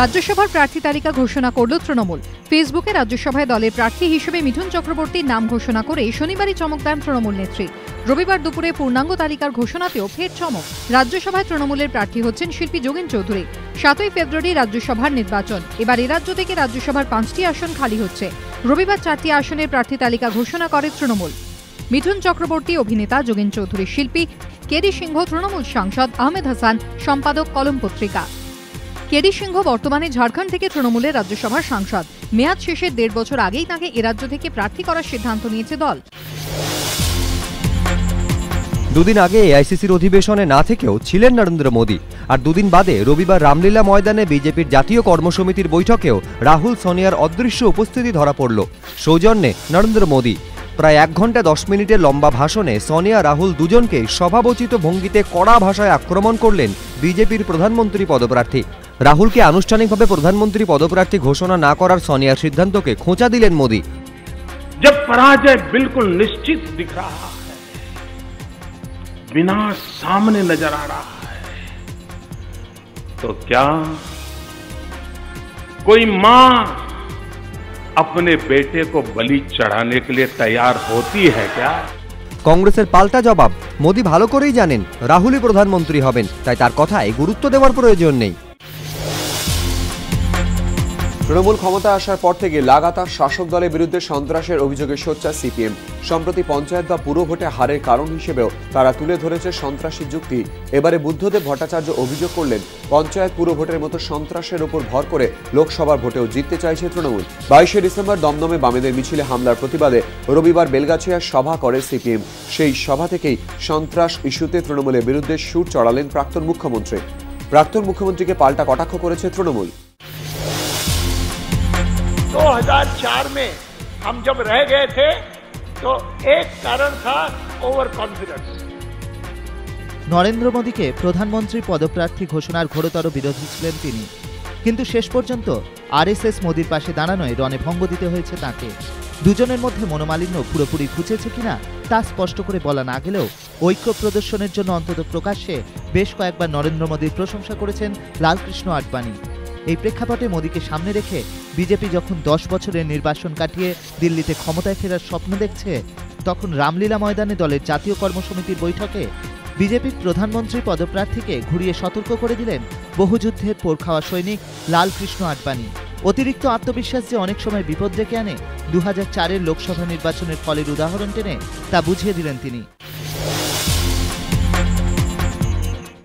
রাজ্যসভার প্রার্থী তালিকা ঘোষণা করল তৃণমূল। ফেসবুকে রাজ্যসভায় দলের প্রার্থী হিসেবে মিঠুন চক্রবর্তীর নাম ঘোষণা করে শনিবারই চমক দেন তৃণমূল নেত্রী। রবিবার দুপুরে পূর্ণাঙ্গ তালিকার ঘোষণাতেও ফের চমক। রাজ্যসভায় তৃণমূলের প্রার্থী হচ্ছেন শিল্পী যোগেন চৌধুরী। সাতই ফেব্রুয়ারি রাজ্যসভার নির্বাচন। এবার এ রাজ্য থেকে রাজ্যসভার পাঁচটি আসন খালি হচ্ছে। রবিবার চারটি আসনের প্রার্থী তালিকা ঘোষণা করে তৃণমূল। মিঠুন চক্রবর্তী অভিনেতা যোগেন চৌধুরী শিল্পী কেডি সিংহ তৃণমূল সাংসদ, আহমেদ হাসান সম্পাদক কলম পত্রিকা। কেডি সিংহ বর্তমানে ঝাড়খণ্ড থেকে তৃণমূলের রাজ্যসভার সাংসদ। মেয়াদ শেষের দেড় বছর আগেই তাকে রাজ্য থেকে প্রার্থী করার সিদ্ধান্ত নিয়েছে দল। দুদিন আগে এআইসিসির অধিবেশনে না থেকেও ছিলেন নরেন্দ্র মোদী। আর দুদিন বাদে রবিবার রামলীলা ময়দানে বিজেপির জাতীয় কর্মসমিতির বৈঠকেও রাহুল, সোনিয়ার অদৃশ্য উপস্থিতি ধরা পড়ল। সৌজন্যে নরেন্দ্র মোদী। প্রায় এক ঘণ্টা দশ মিনিটের লম্বা ভাষণে সোনিয়া, রাহুল দুজনকে স্বভাবোচিত ভঙ্গিতে কড়া ভাষায় আক্রমণ করলেন বিজেপির প্রধানমন্ত্রী পদপ্রার্থী। রাহুলকে আনুষ্ঠানিকভাবে প্রধানমন্ত্রী পদপ্রার্থী ঘোষণা না করার সোনিয়ার সিদ্ধান্তকে খোঁচা দিলেন মোদী जब पराजय बिल्कुल निश्चित दिख रहा है विनाश सामने नजर आ रहा है तो क्या कोई मां अपने बेटे को बलि चढ़ाने के लिए तैयार होती है क्या কংগ্রেসের পাল্টা জবাব মোদী ভালো করেই জানেন রাহুলই প্রধানমন্ত্রী হবেন তাই তার কথায় গুরুত্ব দেওয়ার প্রয়োজন নেই তৃণমূল ক্ষমতা আসার পর থেকে লাগাতার শাসক দলের বিরুদ্ধে সন্ত্রাসের অভিযোগে সোচ্চার সিপিএম। সম্প্রতি পঞ্চায়েত বা পুরো ভোটে হারের কারণ হিসেবেও তারা তুলে ধরেছে সন্ত্রাসী যুক্তি। এবারে বুদ্ধদেব ভট্টাচার্য অভিযোগ করলেন, পঞ্চায়েত পুরো ভোটের মতো সন্ত্রাসের ওপর ভর করে লোকসভার ভোটেও জিততে চাইছে তৃণমূল। বাইশে ডিসেম্বর দমদমে বামেদের মিছিলে হামলার প্রতিবাদে রবিবার বেলগাছিয়ার সভা করে সিপিএম। সেই সভা থেকেই সন্ত্রাস ইস্যুতে তৃণমূলের বিরুদ্ধে সুর চড়ালেন প্রাক্তন মুখ্যমন্ত্রী। প্রাক্তন মুখ্যমন্ত্রীকে পাল্টা কটাক্ষ করেছে তৃণমূল। 2004 में हम जब रह गए थे तो एक कारण था ओवर कॉन्फिडेंस নরেন্দ্র মোদীকে প্রধানমন্ত্রী পদপ্রার্থী ঘোষণার ঘোরতর বিরোধী ছিলেন তিনি কিন্তু শেষ পর্যন্ত আরএসএস মোদীর পাশে দাঁড়ানোয় রণে ভঙ্গ দিতে হয়েছে তাকে দুজনের মধ্যে মনোমালিন্য পুরোপুরি ঘুচেছে কিনা তা স্পষ্ট করে বলা না গেলেও ঐক্য প্রদর্শনের জন্য অন্তত প্রকাশ্যে বেশ কয়েকবার নরেন্দ্র মোদীর প্রশংসা করেছেন লালকৃষ্ণ আডবাণী এই প্রেক্ষাপটে মোদীকে সামনে রেখে বিজেপি যখন দশ বছরের নির্বাসন কাটিয়ে দিল্লিতে ক্ষমতায় ফেরার স্বপ্ন দেখছে, তখন রামলীলা ময়দানে দলের জাতীয় কর্মসমিতির বৈঠকে বিজেপির প্রধানমন্ত্রী পদপ্রার্থীকে ঘুরিয়ে সতর্ক করে দিলেন বহুযুদ্ধের পোর খাওয়া সৈনিক লালকৃষ্ণ আডবাণী। অতিরিক্ত আত্মবিশ্বাস যে অনেক সময় বিপদ ডেকে আনে দু চারের লোকসভা নির্বাচনের ফলের উদাহরণ টেনে তা বুঝিয়ে দিলেন তিনি।